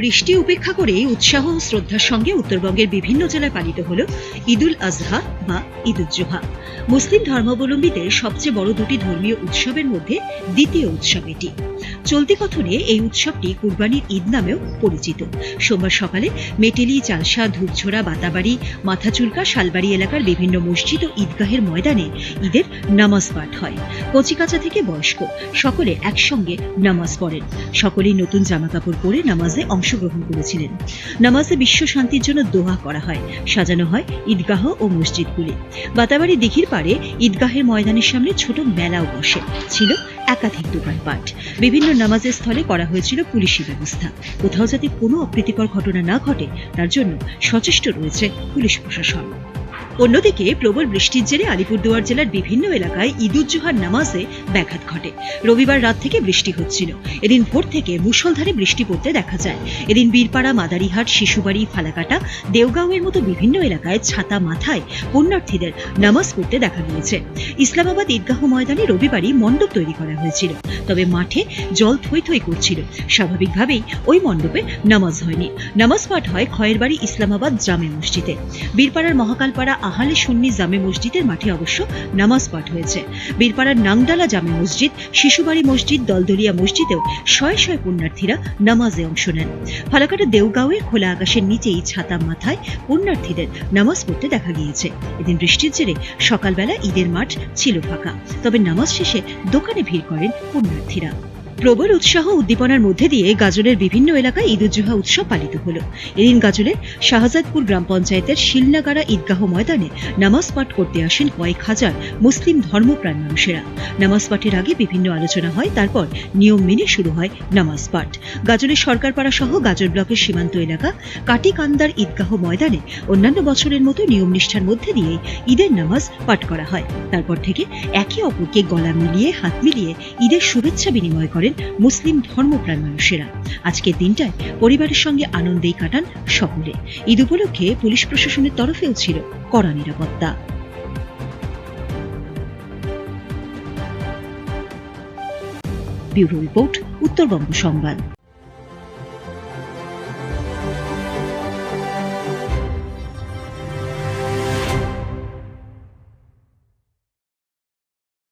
বৃষ্টি উপেক্ষা করে উৎসাহ ও শ্রদ্ধার সঙ্গে উত্তরবঙ্গের বিভিন্ন জেলায় পালিত হল ঈদুল আজহা বা ঈদুজ্জোহা মুসলিম ধর্মাবলম্বীদের সবচেয়ে বড় দুটি ধর্মীয় উৎসবের মধ্যে দ্বিতীয় উৎসব এটি। চলতি কথনে এই উৎসবটি কুরবানির ঈদ নামেও পরিচিত। সোমবার সকালে মেটেলি, চালসা, ধূপঝোড়া, বাতাবাড়ি মাথাচুলকা শালবাড়ি এলাকার বিভিন্ন মসজিদ ও ঈদগাহের ময়দানে ঈদের নামাজ পাঠ হয়। কচিকাচা থেকে বয়স্ক, সকলে একসঙ্গে নামাজ পড়েন। সকলেই নতুন জামা কাপড় পরে নামাজে অংশগ্রহণ করেছিলেন। নামাজে বিশ্ব শান্তির জন্য দোয়া করা হয়। সাজানো হয় ঈদগাহ ও মসজিদগুলি বাতাবাড়ি দিঘির পারে ঈদগাহের ময়দানের সামনে ছোট মেলাও বসে। ছিল একাধিক দোকানপাট বিভিন্ন নামাজের স্থলে করা হয়েছিল পুলিশি ব্যবস্থা। কোথাও যাতে কোনো অপ্রীতিকর ঘটনা না ঘটে, তার জন্য সচেষ্ট রয়েছে পুলিশ প্রশাসন। অন্যদিকে প্রবল বৃষ্টির জেরে আলিপুরদুয়ার জেলার বিভিন্ন এলাকায় ঈদুজ্জোহার নামাজে ব্যাঘাত ঘটে। রবিবার রাত থেকে বৃষ্টি হচ্ছিল। এদিন ভোর থেকে মুষলধারে বৃষ্টি পড়তে দেখা যায়। এদিন বীরপাড়া, মাদারিহাট, শিশুবাড়ি, ফালাকাটা, দেওগাঁওয়ের মতো বিভিন্ন এলাকায় ছাতা মাথায় পুণ্যার্থীদের নামাজ পড়তে দেখা গিয়েছে। ইসলামাবাদ ঈদগাহ ময়দানে রবিবারই মণ্ডপ তৈরি করা হয়েছিল। তবে মাঠে জল থই থই করছিল। স্বাভাবিকভাবেই ওই মণ্ডপে নামাজ হয়নি। নামাজ পাঠ হয় খয়েরবাড়ি ইসলামাবাদ জামে মসজিদে। বীরপাড়ার মহাকালপাড়া আহালে সুন্নি জামে মসজিদের মাঠে অবশ্য নামাজ পাঠ হয়েছে। বীরপাড়ার নাংডালা জামে মসজিদ, শিশুবাড়ি মসজিদ, দলদলিয়া মসজিদেও শয়ে শয়ে পুণ্যার্থীরা নামাজে অংশ নেন। ফালাকাটা দেওগাঁওয়ের খোলা আকাশের নিচেই ছাতা মাথায় পুণ্যার্থীদের নামাজ পড়তে দেখা গিয়েছে। এদিন বৃষ্টির জেরে সকালবেলা ঈদের মাঠ ছিল ফাঁকা। তবে নামাজ শেষে দোকানে ভিড় করেন পুণ্যার্থীরা। প্রবল উৎসাহ উদ্দীপনার মধ্যে দিয়ে গাজলের বিভিন্ন এলাকায় ঈদুজ্জোহা উৎসব পালিত হল। এদিন গাজলের শাহজাদপুর গ্রাম পঞ্চায়েতের শিলনাগাড়া ঈদগাহ ময়দানে নামাজ পাঠ করতে আসেন কয়েক হাজার মুসলিম ধর্মপ্রাণ মানুষেরা। নামাজ পাঠের আগে বিভিন্ন আলোচনা হয়, তারপর নিয়ম মেনে শুরু হয় নামাজ পাঠ। গাজলের সরকারপাড়া সহ গাজল ব্লকের সীমান্ত এলাকা কাটিকান্দার ঈদগাহ ময়দানে অন্যান্য বছরের মতো নিয়ম নিষ্ঠার মধ্যে দিয়ে ঈদের নামাজ পাঠ করা হয়। তারপর থেকে একে অপরকে গলা মিলিয়ে, হাত মিলিয়ে ঈদের শুভেচ্ছা বিনিময় করেন মুসলিম ধর্মপ্রাণ মানুষেরা। আজকের দিনটায় পরিবারের সঙ্গে আনন্দেই কাটান সকলে ঈদ উপলক্ষে পুলিশ প্রশাসনের তরফেও ছিল কড়া নিরাপত্তা। ব্যুরো রিপোর্ট, উত্তরবঙ্গ সংবাদ।